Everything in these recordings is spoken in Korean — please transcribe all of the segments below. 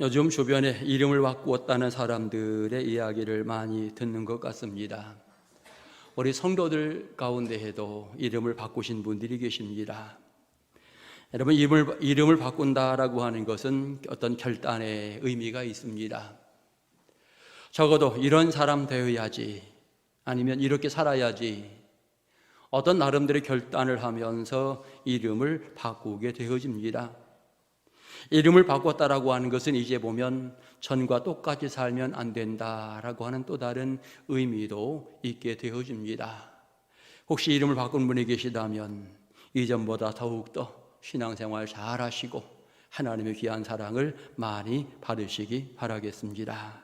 요즘 주변에 이름을 바꾸었다는 사람들의 이야기를 많이 듣는 것 같습니다. 우리 성도들 가운데에도 이름을 바꾸신 분들이 계십니다. 여러분 이름을 이름을 바꾼다라고 하는 것은 어떤 결단의 의미가 있습니다. 적어도 이런 사람 되어야지 아니면 이렇게 살아야지 어떤 나름대로 결단을 하면서 이름을 바꾸게 되어집니다. 이름을 바꿨다라고 하는 것은 이제 보면 전과 똑같이 살면 안 된다라고 하는 또 다른 의미도 있게 되어집니다. 혹시 이름을 바꾼 분이 계시다면 이전보다 더욱더 신앙생활 잘 하시고 하나님의 귀한 사랑을 많이 받으시기 바라겠습니다.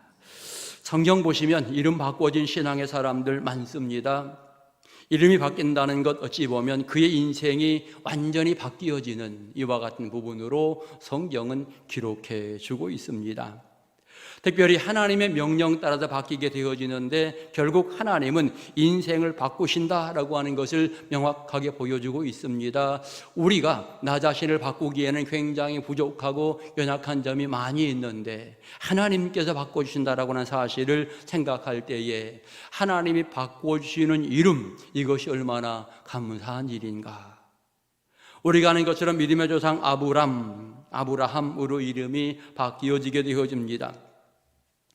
성경 보시면 이름 바꿔진 신앙의 사람들 많습니다. 이름이 바뀐다는 것 어찌 보면 그의 인생이 완전히 바뀌어지는 이와 같은 부분으로 성경은 기록해 주고 있습니다. 특별히 하나님의 명령 따라서 바뀌게 되어지는데 결국 하나님은 인생을 바꾸신다라고 하는 것을 명확하게 보여주고 있습니다. 우리가 나 자신을 바꾸기에는 굉장히 부족하고 연약한 점이 많이 있는데 하나님께서 바꿔주신다라고 하는 사실을 생각할 때에 하나님이 바꿔주시는 이름 이것이 얼마나 감사한 일인가. 우리가 아는 것처럼 믿음의 조상 아브람, 아브라함으로 이름이 바뀌어지게 되어집니다.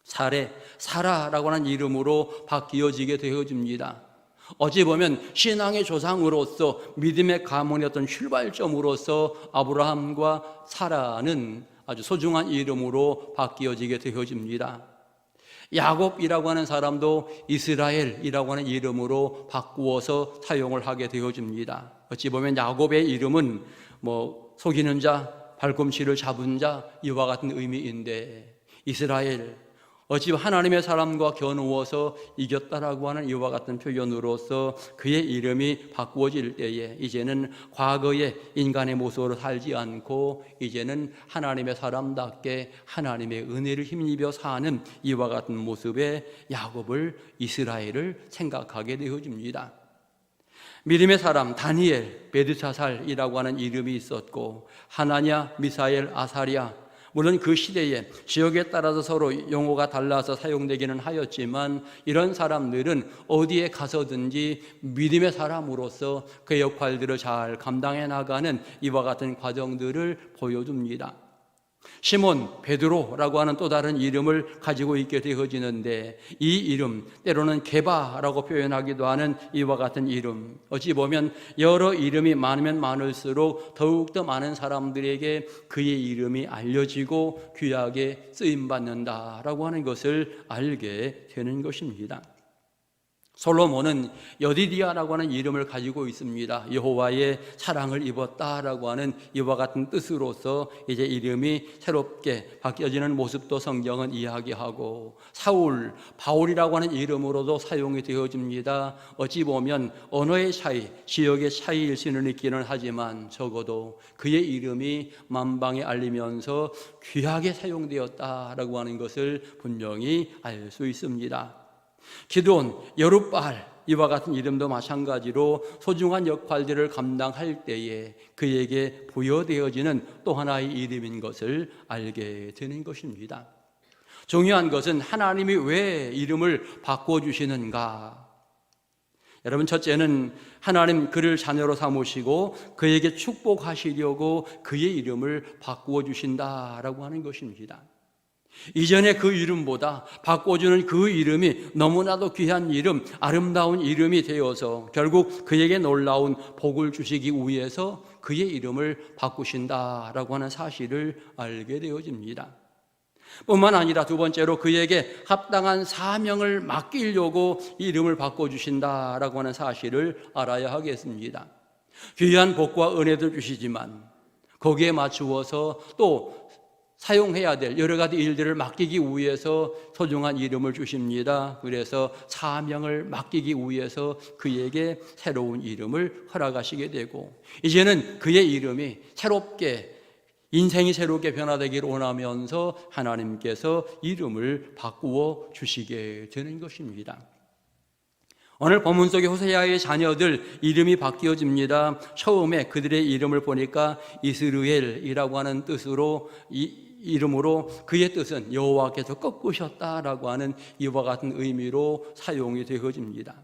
사례, 사라라고 하는 이름으로 바뀌어지게 되어집니다. 어찌 보면 신앙의 조상으로서 믿음의 가문이었던 출발점으로서 아브라함과 사라는 아주 소중한 이름으로 바뀌어지게 되어집니다. 야곱이라고 하는 사람도 이스라엘이라고 하는 이름으로 바꾸어서 사용을 하게 되어집니다. 어찌 보면 야곱의 이름은 뭐 속이는 자, 발꿈치를 잡은 자 이와 같은 의미인데 이스라엘 어찌 하나님의 사람과 겨누어서 이겼다라고 하는 이와 같은 표현으로서 그의 이름이 바꾸어질 때에 이제는 과거의 인간의 모습으로 살지 않고 이제는 하나님의 사람답게 하나님의 은혜를 힘입어 사는 이와 같은 모습의 야곱을 이스라엘을 생각하게 되어집니다. 믿음의 사람 다니엘, 베드사살이라고 하는 이름이 있었고 하나냐, 미사엘, 아사랴 물론 그 시대에 지역에 따라서 서로 용어가 달라서 사용되기는 하였지만 이런 사람들은 어디에 가서든지 믿음의 사람으로서 그 역할들을 잘 감당해 나가는 이와 같은 과정들을 보여줍니다. 시몬 베드로라고 하는 또 다른 이름을 가지고 있게 되어지는데 이 이름 때로는 게바라고 표현하기도 하는 이와 같은 이름 어찌 보면 여러 이름이 많으면 많을수록 더욱더 많은 사람들에게 그의 이름이 알려지고 귀하게 쓰임 받는다라고 하는 것을 알게 되는 것입니다. 솔로몬은 여디디아라고 하는 이름을 가지고 있습니다. 여호와의 사랑을 입었다라고 하는 이와 같은 뜻으로서 이제 이름이 새롭게 바뀌어지는 모습도 성경은 이야기하고 사울, 바울이라고 하는 이름으로도 사용이 되어집니다. 어찌 보면 언어의 차이, 지역의 차이일 수는 있기는 하지만 적어도 그의 이름이 만방에 알리면서 귀하게 사용되었다라고 하는 것을 분명히 알 수 있습니다. 기도원, 여룻발 이와 같은 이름도 마찬가지로 소중한 역할들을 감당할 때에 그에게 부여되어지는 또 하나의 이름인 것을 알게 되는 것입니다. 중요한 것은 하나님이 왜 이름을 바꿔주시는가? 여러분, 첫째는 하나님 그를 자녀로 삼으시고 그에게 축복하시려고 그의 이름을 바꾸어 주신다라고 하는 것입니다. 이전의 그 이름보다 바꿔주는 그 이름이 너무나도 귀한 이름, 아름다운 이름이 되어서 결국 그에게 놀라운 복을 주시기 위해서 그의 이름을 바꾸신다라고 하는 사실을 알게 되어집니다. 뿐만 아니라 두 번째로 그에게 합당한 사명을 맡기려고 이름을 바꿔주신다라고 하는 사실을 알아야 하겠습니다. 귀한 복과 은혜도 주시지만 거기에 맞추어서 또 사용해야 될 여러 가지 일들을 맡기기 위해서 소중한 이름을 주십니다. 그래서 사명을 맡기기 위해서 그에게 새로운 이름을 허락하시게 되고 이제는 그의 이름이 새롭게 인생이 새롭게 변화되기를 원하면서 하나님께서 이름을 바꾸어 주시게 되는 것입니다. 오늘 본문 속의 호세아의 자녀들 이름이 바뀌어집니다. 처음에 그들의 이름을 보니까 이스루엘이라고 하는 뜻으로 이 이름으로 그의 뜻은 여호와께서 꺾으셨다라고 하는 이와 같은 의미로 사용이 되어집니다.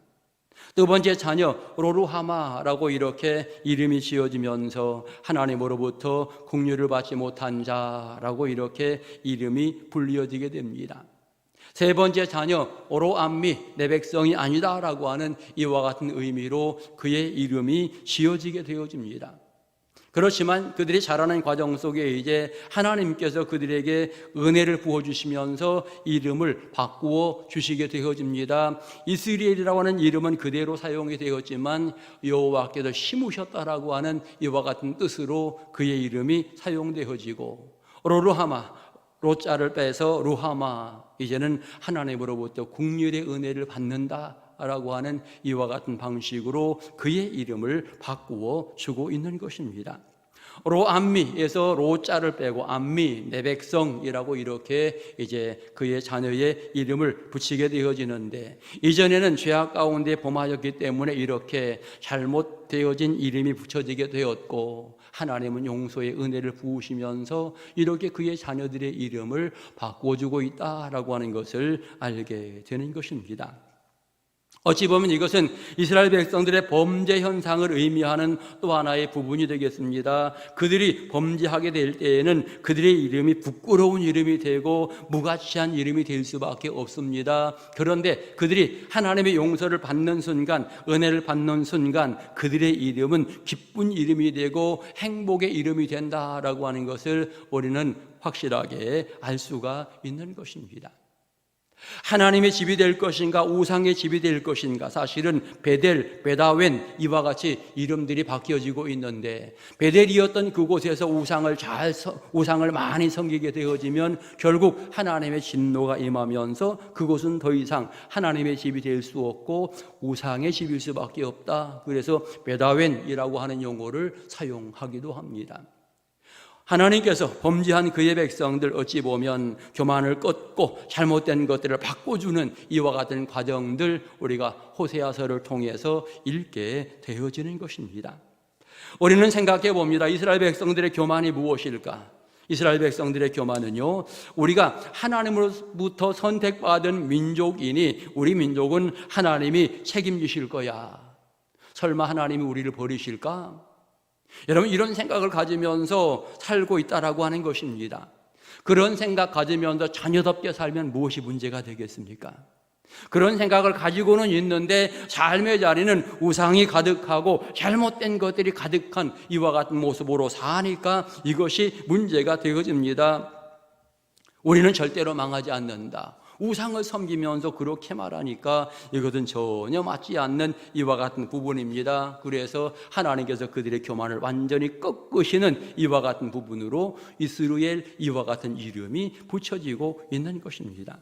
두 번째 자녀 로루하마라고 이렇게 이름이 지어지면서 하나님으로부터 국류를 받지 못한 자라고 이렇게 이름이 불리어지게 됩니다. 세 번째 자녀 오로암미 내 백성이 아니다라고 하는 이와 같은 의미로 그의 이름이 지어지게 되어집니다. 그렇지만 그들이 자라는 과정 속에 이제 하나님께서 그들에게 은혜를 부어 주시면서 이름을 바꾸어 주시게 되어집니다. 이스라엘이라고 하는 이름은 그대로 사용이 되었지만 여호와께서 심으셨다라고 하는 이와 같은 뜻으로 그의 이름이 사용되어지고 로루하마 로자를 빼서 루하마 이제는 하나님으로부터 국률의 은혜를 받는다 라고 하는 이와 같은 방식으로 그의 이름을 바꾸어 주고 있는 것입니다. 로암미에서 로자를 빼고 암미 내 백성이라고 이렇게 이제 그의 자녀의 이름을 붙이게 되어지는데 이전에는 죄악 가운데 범하였기 때문에 이렇게 잘못되어진 이름이 붙여지게 되었고 하나님은 용서의 은혜를 부으시면서 이렇게 그의 자녀들의 이름을 바꿔주고 있다라고 하는 것을 알게 되는 것입니다. 어찌 보면 이것은 이스라엘 백성들의 범죄 현상을 의미하는 또 하나의 부분이 되겠습니다. 그들이 범죄하게 될 때에는 그들의 이름이 부끄러운 이름이 되고 무가치한 이름이 될 수밖에 없습니다. 그런데 그들이 하나님의 용서를 받는 순간, 은혜를 받는 순간 그들의 이름은 기쁜 이름이 되고 행복의 이름이 된다라고 하는 것을 우리는 확실하게 알 수가 있는 것입니다. 하나님의 집이 될 것인가 우상의 집이 될 것인가 사실은 베델, 베다웬 이와 같이 이름들이 바뀌어지고 있는데 베델이었던 그곳에서 우상을 잘 우상을 많이 섬기게 되어지면 결국 하나님의 진노가 임하면서 그곳은 더 이상 하나님의 집이 될 수 없고 우상의 집일 수밖에 없다. 그래서 베다웬이라고 하는 용어를 사용하기도 합니다. 하나님께서 범죄한 그의 백성들 어찌 보면 교만을 꺾고 잘못된 것들을 바꿔주는 이와 같은 과정들 우리가 호세아서를 통해서 읽게 되어지는 것입니다. 우리는 생각해 봅니다. 이스라엘 백성들의 교만이 무엇일까? 이스라엘 백성들의 교만은요, 우리가 하나님으로부터 선택받은 민족이니 우리 민족은 하나님이 책임지실 거야. 설마 하나님이 우리를 버리실까? 여러분 이런 생각을 가지면서 살고 있다라고 하는 것입니다. 그런 생각 가지면서 자녀답게 살면 무엇이 문제가 되겠습니까? 그런 생각을 가지고는 있는데 삶의 자리는 우상이 가득하고 잘못된 것들이 가득한 이와 같은 모습으로 사니까 이것이 문제가 되어집니다. 우리는 절대로 망하지 않는다. 우상을 섬기면서 그렇게 말하니까 이것은 전혀 맞지 않는 이와 같은 부분입니다. 그래서 하나님께서 그들의 교만을 완전히 꺾으시는 이와 같은 부분으로 이스루엘 이와 같은 이름이 붙여지고 있는 것입니다.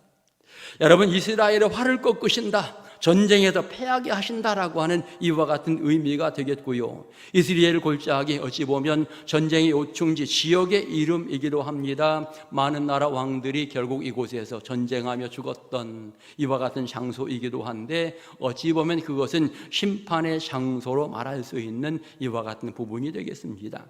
여러분 이스라엘의 화를 꺾으신다. 전쟁에서 패하게 하신다라고 하는 이와 같은 의미가 되겠고요. 이스라엘 골짜기 어찌 보면 전쟁의 요충지 지역의 이름이기도 합니다. 많은 나라 왕들이 결국 이곳에서 전쟁하며 죽었던 이와 같은 장소이기도 한데 어찌 보면 그것은 심판의 장소로 말할 수 있는 이와 같은 부분이 되겠습니다.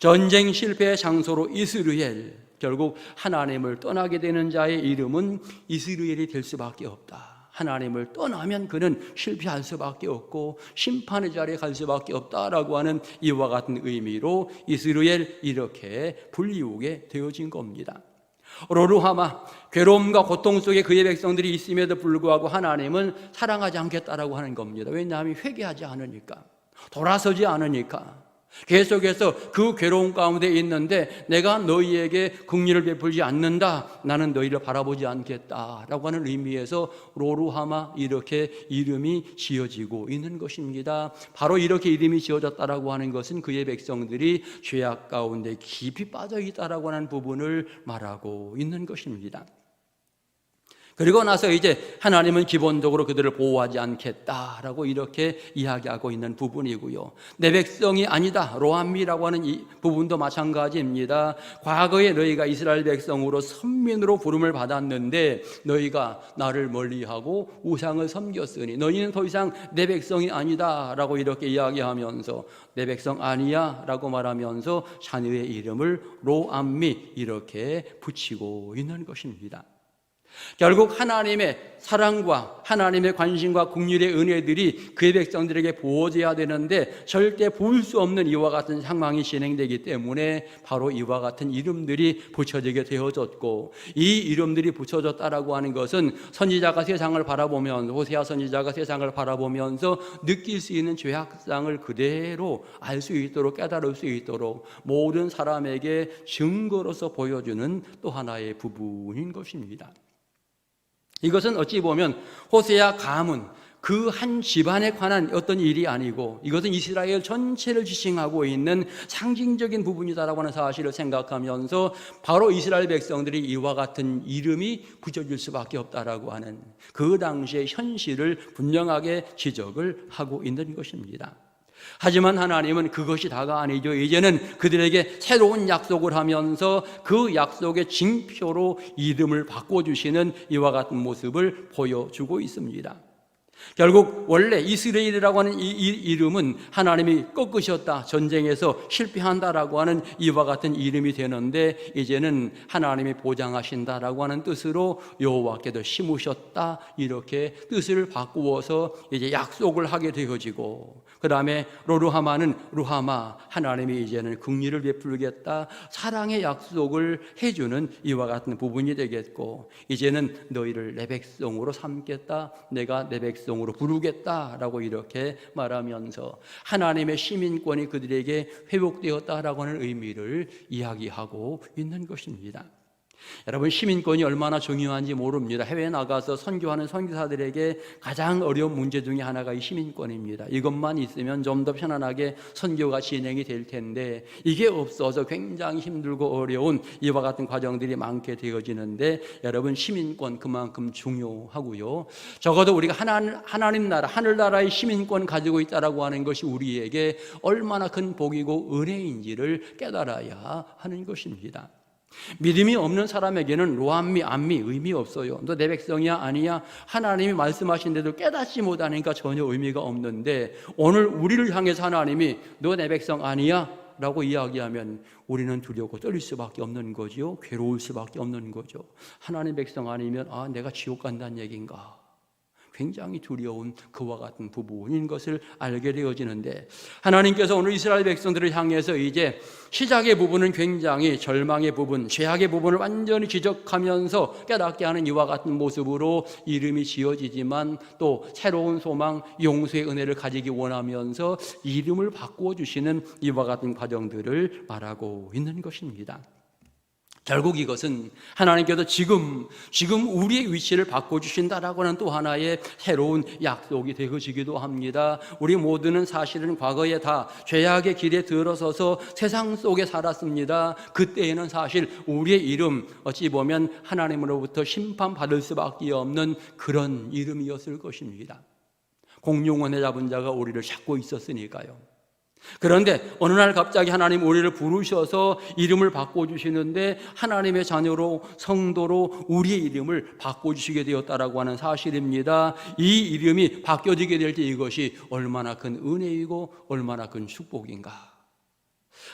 전쟁 실패의 장소로 이스라엘 결국 하나님을 떠나게 되는 자의 이름은 이스라엘이 될 수밖에 없다. 하나님을 떠나면 그는 실패할 수밖에 없고 심판의 자리에 갈 수밖에 없다라고 하는 이와 같은 의미로 이스라엘 이렇게 불리우게 되어진 겁니다. 로루하마 괴로움과 고통 속에 그의 백성들이 있음에도 불구하고 하나님은 사랑하지 않겠다라고 하는 겁니다. 왜냐하면 회개하지 않으니까 돌아서지 않으니까 계속해서 그 괴로움 가운데 있는데 내가 너희에게 긍휼을 베풀지 않는다. 나는 너희를 바라보지 않겠다라고 하는 의미에서 로루하마 이렇게 이름이 지어지고 있는 것입니다. 바로 이렇게 이름이 지어졌다라고 하는 것은 그의 백성들이 죄악 가운데 깊이 빠져 있다라고 하는 부분을 말하고 있는 것입니다. 그리고 나서 이제 하나님은 기본적으로 그들을 보호하지 않겠다라고 이렇게 이야기하고 있는 부분이고요. 내 백성이 아니다. 로암미라고 하는 이 부분도 마찬가지입니다. 과거에 너희가 이스라엘 백성으로 선민으로 부름을 받았는데 너희가 나를 멀리하고 우상을 섬겼으니 너희는 더 이상 내 백성이 아니다라고 이렇게 이야기하면서 내 백성 아니야라고 말하면서 자녀의 이름을 로암미 이렇게 붙이고 있는 것입니다. 결국 하나님의 사랑과 하나님의 관심과 국률의 은혜들이 그의 백성들에게 부어져야 되는데 절대 볼 수 없는 이와 같은 상황이 진행되기 때문에 바로 이와 같은 이름들이 붙여지게 되어졌고 이 이름들이 붙여졌다라고 하는 것은 선지자가 세상을 바라보면서 호세아 선지자가 세상을 바라보면서 느낄 수 있는 죄악상을 그대로 알 수 있도록 깨달을 수 있도록 모든 사람에게 증거로서 보여주는 또 하나의 부분인 것입니다. 이것은 어찌 보면 호세아 가문 그 한 집안에 관한 어떤 일이 아니고 이것은 이스라엘 전체를 지칭하고 있는 상징적인 부분이다라고 하는 사실을 생각하면서 바로 이스라엘 백성들이 이와 같은 이름이 붙여질 수밖에 없다라고 하는 그 당시의 현실을 분명하게 지적을 하고 있는 것입니다. 하지만 하나님은 그것이 다가 아니죠. 이제는 그들에게 새로운 약속을 하면서 그 약속의 징표로 이름을 바꿔주시는 이와 같은 모습을 보여주고 있습니다. 결국 원래 이스라엘이라고 하는 이, 이 이름은 하나님이 꺾으셨다 전쟁에서 실패한다라고 하는 이와 같은 이름이 되는데 이제는 하나님이 보장하신다라고 하는 뜻으로 여호와께도 심으셨다 이렇게 뜻을 바꾸어서 이제 약속을 하게 되어지고 그 다음에 로루하마는 루하마 하나님이 이제는 긍휼을 베풀겠다 사랑의 약속을 해주는 이와 같은 부분이 되겠고 이제는 너희를 내 백성으로 삼겠다 내가 내 백성으로 부르겠다라고 이렇게 말하면서 하나님의 시민권이 그들에게 회복되었다라고 하는 의미를 이야기하고 있는 것입니다. 여러분 시민권이 얼마나 중요한지 모릅니다. 해외 나가서 선교하는 선교사들에게 가장 어려운 문제 중에 하나가 이 시민권입니다. 이것만 있으면 좀 더 편안하게 선교가 진행이 될 텐데 이게 없어서 굉장히 힘들고 어려운 이와 같은 과정들이 많게 되어지는데 여러분 시민권 그만큼 중요하고요. 적어도 우리가 하나님, 하나님 나라 하늘나라의 시민권 가지고 있다라고 하는 것이 우리에게 얼마나 큰 복이고 은혜인지를 깨달아야 하는 것입니다. 믿음이 없는 사람에게는 로암미, 암미 의미 없어요. 너 내 백성이야? 아니야? 하나님이 말씀하신데도 깨닫지 못하니까 전혀 의미가 없는데 오늘 우리를 향해서 하나님이 너 내 백성 아니야? 라고 이야기하면 우리는 두려고 떨릴 수밖에 없는 거죠. 괴로울 수밖에 없는 거죠. 하나님 백성 아니면 아, 내가 지옥 간다는 얘기인가? 굉장히 두려운 그와 같은 부분인 것을 알게 되어지는데 하나님께서 오늘 이스라엘 백성들을 향해서 이제 시작의 부분은 굉장히 절망의 부분, 죄악의 부분을 완전히 지적하면서 깨닫게 하는 이와 같은 모습으로 이름이 지어지지만 또 새로운 소망, 용서의 은혜를 가지기 원하면서 이름을 바꾸어 주시는 이와 같은 과정들을 말하고 있는 것입니다. 결국 이것은 하나님께서 지금 지금 우리의 위치를 바꿔 주신다라고 하는 또 하나의 새로운 약속이 되어지기도 합니다. 우리 모두는 사실은 과거에 다 죄악의 길에 들어서서 세상 속에 살았습니다. 그때에는 사실 우리의 이름 어찌 보면 하나님으로부터 심판받을 수밖에 없는 그런 이름이었을 것입니다. 공룡원에 잡은 자가 우리를 찾고 있었으니까요. 그런데 어느 날 갑자기 하나님 우리를 부르셔서 이름을 바꿔주시는데 하나님의 자녀로 성도로 우리의 이름을 바꿔주시게 되었다라고 하는 사실입니다. 이 이름이 바뀌어지게 될 때 이것이 얼마나 큰 은혜이고 얼마나 큰 축복인가.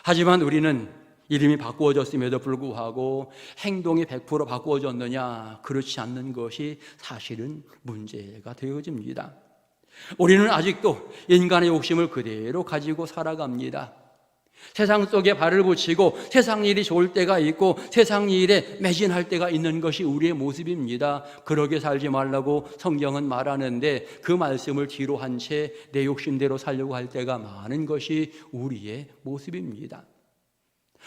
하지만 우리는 이름이 바꾸어졌음에도 불구하고 행동이 100% 바꾸어졌느냐? 그렇지 않는 것이 사실은 문제가 되어집니다. 우리는 아직도 인간의 욕심을 그대로 가지고 살아갑니다. 세상 속에 발을 붙이고 세상 일이 좋을 때가 있고 세상 일에 매진할 때가 있는 것이 우리의 모습입니다. 그러게 살지 말라고 성경은 말하는데 그 말씀을 뒤로 한 채 내 욕심대로 살려고 할 때가 많은 것이 우리의 모습입니다.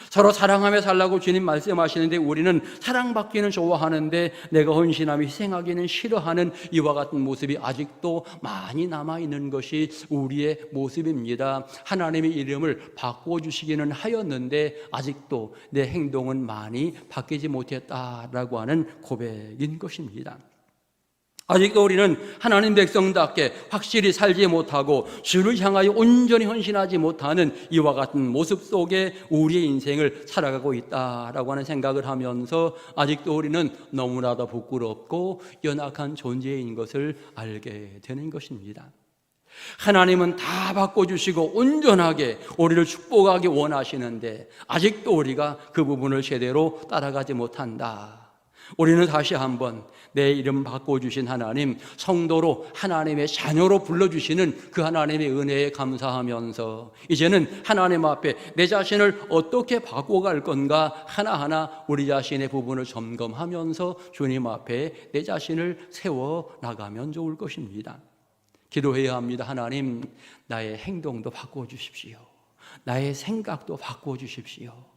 서로 사랑하며 살라고 주님 말씀하시는데 우리는 사랑받기는 좋아하는데 내가 헌신하며 희생하기는 싫어하는 이와 같은 모습이 아직도 많이 남아 있는 것이 우리의 모습입니다. 하나님의 이름을 바꿔 주시기는 하였는데 아직도 내 행동은 많이 바뀌지 못했다라고 하는 고백인 것입니다. 아직도 우리는 하나님 백성답게 확실히 살지 못하고 주를 향하여 온전히 헌신하지 못하는 이와 같은 모습 속에 우리의 인생을 살아가고 있다라고 하는 생각을 하면서 아직도 우리는 너무나도 부끄럽고 연약한 존재인 것을 알게 되는 것입니다. 하나님은 다 바꿔주시고 온전하게 우리를 축복하기 원하시는데 아직도 우리가 그 부분을 제대로 따라가지 못한다. 우리는 다시 한번 내 이름 바꿔주신 하나님, 성도로 하나님의 자녀로 불러주시는 그 하나님의 은혜에 감사하면서 이제는 하나님 앞에 내 자신을 어떻게 바꿔갈 건가 하나하나 우리 자신의 부분을 점검하면서 주님 앞에 내 자신을 세워 나가면 좋을 것입니다. 기도해야 합니다. 하나님, 나의 행동도 바꿔주십시오. 나의 생각도 바꿔주십시오.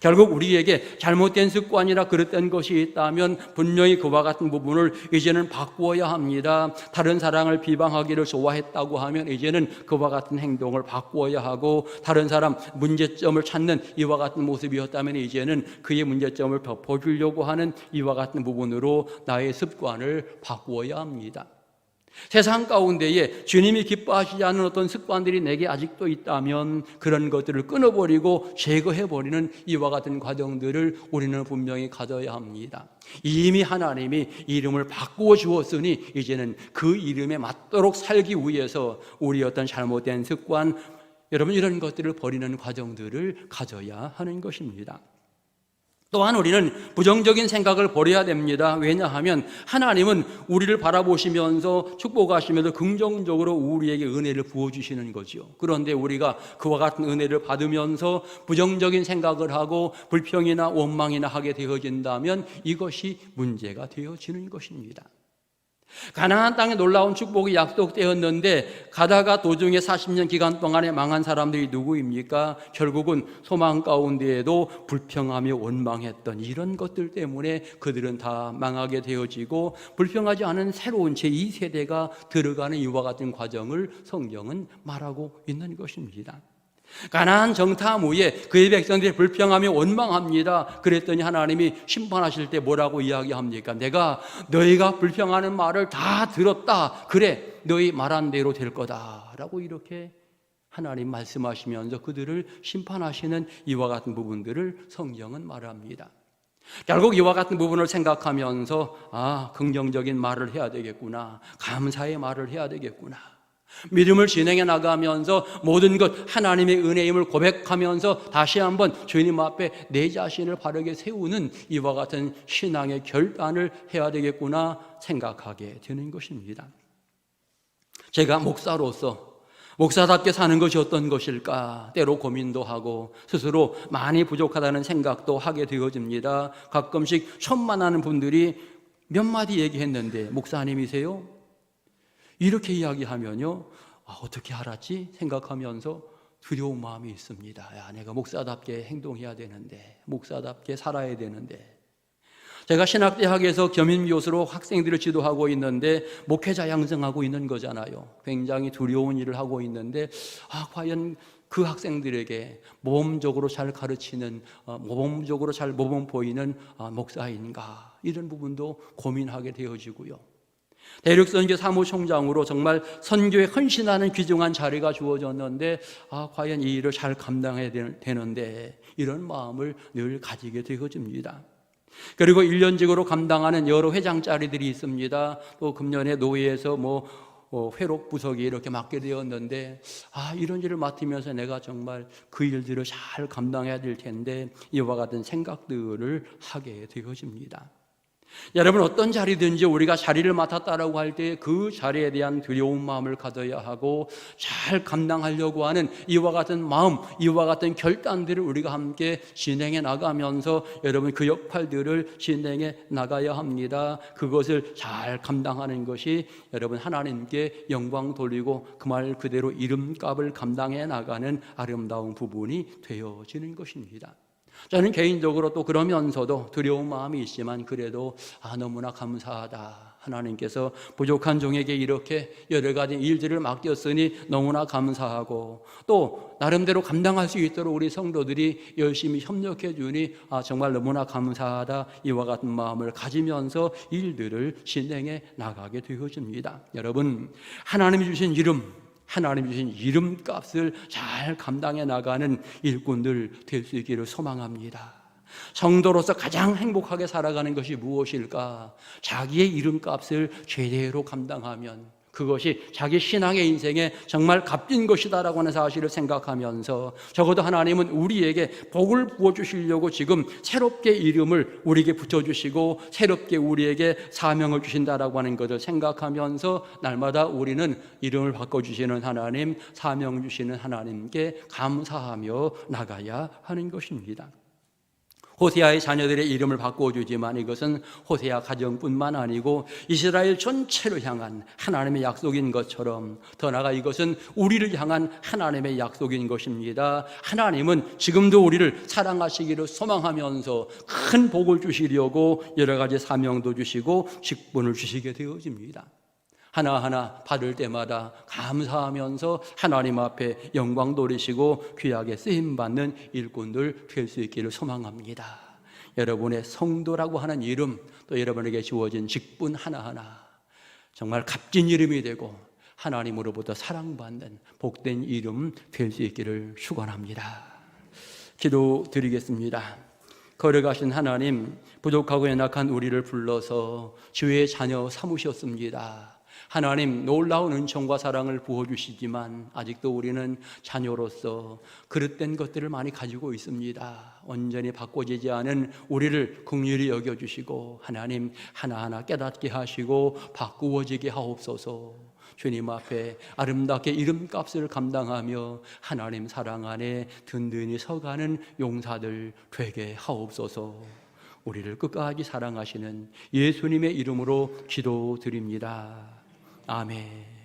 결국 우리에게 잘못된 습관이나 그릇된 것이 있다면 분명히 그와 같은 부분을 이제는 바꾸어야 합니다. 다른 사람을 비방하기를 좋아했다고 하면 이제는 그와 같은 행동을 바꾸어야 하고 다른 사람 문제점을 찾는 이와 같은 모습이었다면 이제는 그의 문제점을 덮어주려고 하는 이와 같은 부분으로 나의 습관을 바꾸어야 합니다. 세상 가운데에 주님이 기뻐하시지 않는 어떤 습관들이 내게 아직도 있다면 그런 것들을 끊어버리고 제거해버리는 이와 같은 과정들을 우리는 분명히 가져야 합니다. 이미 하나님이 이름을 바꾸어 주었으니 이제는 그 이름에 맞도록 살기 위해서 우리 어떤 잘못된 습관, 여러분 이런 것들을 버리는 과정들을 가져야 하는 것입니다. 또한 우리는 부정적인 생각을 버려야 됩니다. 왜냐하면 하나님은 우리를 바라보시면서 축복하시면서 긍정적으로 우리에게 은혜를 부어주시는 거죠. 그런데 우리가 그와 같은 은혜를 받으면서 부정적인 생각을 하고 불평이나 원망이나 하게 되어진다면 이것이 문제가 되어지는 것입니다. 가나안 땅에 놀라운 축복이 약속되었는데 가다가 도중에 40년 기간 동안에 망한 사람들이 누구입니까? 결국은 소망 가운데에도 불평하며 원망했던 이런 것들 때문에 그들은 다 망하게 되어지고 불평하지 않은 새로운 제2세대가 들어가는 이와 같은 과정을 성경은 말하고 있는 것입니다. 가나안 정탐 후에 그의 백성들이 불평하며 원망합니다. 그랬더니 하나님이 심판하실 때 뭐라고 이야기합니까? 내가 너희가 불평하는 말을 다 들었다. 그래, 너희 말한 대로 될 거다 라고 이렇게 하나님 말씀하시면서 그들을 심판하시는 이와 같은 부분들을 성경은 말합니다. 결국 이와 같은 부분을 생각하면서 아, 긍정적인 말을 해야 되겠구나. 감사의 말을 해야 되겠구나. 믿음을 진행해 나가면서 모든 것 하나님의 은혜임을 고백하면서 다시 한번 주님 앞에 내 자신을 바르게 세우는 이와 같은 신앙의 결단을 해야 되겠구나 생각하게 되는 것입니다. 제가 목사로서 목사답게 사는 것이 어떤 것일까 때로 고민도 하고 스스로 많이 부족하다는 생각도 하게 되어집니다. 가끔씩 천만하는 분들이 몇 마디 얘기했는데 목사님이세요? 이렇게 이야기하면요, 아, 어떻게 알았지? 생각하면서 두려운 마음이 있습니다. 야, 내가 목사답게 행동해야 되는데, 목사답게 살아야 되는데. 제가 신학대학에서 겸임교수로 학생들을 지도하고 있는데, 목회자 양성하고 있는 거잖아요. 굉장히 두려운 일을 하고 있는데, 아, 과연 그 학생들에게 모범적으로 잘 가르치는, 어, 모범적으로 잘 모범 보이는 어, 목사인가? 이런 부분도 고민하게 되어지고요. 대륙 선교 사무총장으로 정말 선교에 헌신하는 귀중한 자리가 주어졌는데 아 과연 이 일을 잘 감당해야 되는데 이런 마음을 늘 가지게 되어집니다. 그리고 1년직으로 감당하는 여러 회장 자리들이 있습니다. 또 금년에 노예에서 뭐 어, 회록 부석이 이렇게 맡게 되었는데 아 이런 일을 맡으면서 내가 정말 그 일들을 잘 감당해야 될 텐데 이와 같은 생각들을 하게 되어집니다. 여러분 어떤 자리든지 우리가 자리를 맡았다라고 할 때 그 자리에 대한 두려운 마음을 가져야 하고 잘 감당하려고 하는 이와 같은 마음, 이와 같은 결단들을 우리가 함께 진행해 나가면서 여러분 그 역할들을 진행해 나가야 합니다. 그것을 잘 감당하는 것이 여러분 하나님께 영광 돌리고 그 말 그대로 이름값을 감당해 나가는 아름다운 부분이 되어지는 것입니다. 저는 개인적으로 또 그러면서도 두려운 마음이 있지만 그래도 아 너무나 감사하다 하나님께서 부족한 종에게 이렇게 여러 가지 일들을 맡겼으니 너무나 감사하고 또 나름대로 감당할 수 있도록 우리 성도들이 열심히 협력해 주니 아 정말 너무나 감사하다 이와 같은 마음을 가지면서 일들을 진행해 나가게 되어집니다. 여러분 하나님이 주신 이름 하나님이 주신 이름값을 잘 감당해 나가는 일꾼들 될 수 있기를 소망합니다. 성도로서 가장 행복하게 살아가는 것이 무엇일까? 자기의 이름값을 제대로 감당하면 그것이 자기 신앙의 인생에 정말 값진 것이다라고 하는 사실을 생각하면서 적어도 하나님은 우리에게 복을 부어 주시려고 지금 새롭게 이름을 우리에게 붙여 주시고 새롭게 우리에게 사명을 주신다라고 하는 것을 생각하면서 날마다 우리는 이름을 바꿔 주시는 하나님, 사명 주시는 하나님께 감사하며 나가야 하는 것입니다. 호세아의 자녀들의 이름을 바꿔주지만 이것은 호세아 가정뿐만 아니고 이스라엘 전체를 향한 하나님의 약속인 것처럼 더 나아가 이것은 우리를 향한 하나님의 약속인 것입니다. 하나님은 지금도 우리를 사랑하시기를 소망하면서 큰 복을 주시려고 여러 가지 사명도 주시고 직분을 주시게 되어집니다. 하나하나 받을 때마다 감사하면서 하나님 앞에 영광 돌리시고 귀하게 쓰임 받는 일꾼들 될 수 있기를 소망합니다. 여러분의 성도라고 하는 이름 또 여러분에게 주어진 직분 하나하나 정말 값진 이름이 되고 하나님으로부터 사랑받는 복된 이름 될 수 있기를 축원합니다. 기도 드리겠습니다. 걸어가신 하나님 부족하고 연약한 우리를 불러서 주의 자녀 삼으셨습니다. 하나님 놀라운 은총과 사랑을 부어주시지만 아직도 우리는 자녀로서 그릇된 것들을 많이 가지고 있습니다. 온전히 바꿔지지 않은 우리를 긍휼히 여겨주시고 하나님 하나하나 깨닫게 하시고 바꾸어지게 하옵소서. 주님 앞에 아름답게 이름값을 감당하며 하나님 사랑 안에 든든히 서가는 용사들 되게 하옵소서. 우리를 끝까지 사랑하시는 예수님의 이름으로 기도드립니다. 아멘.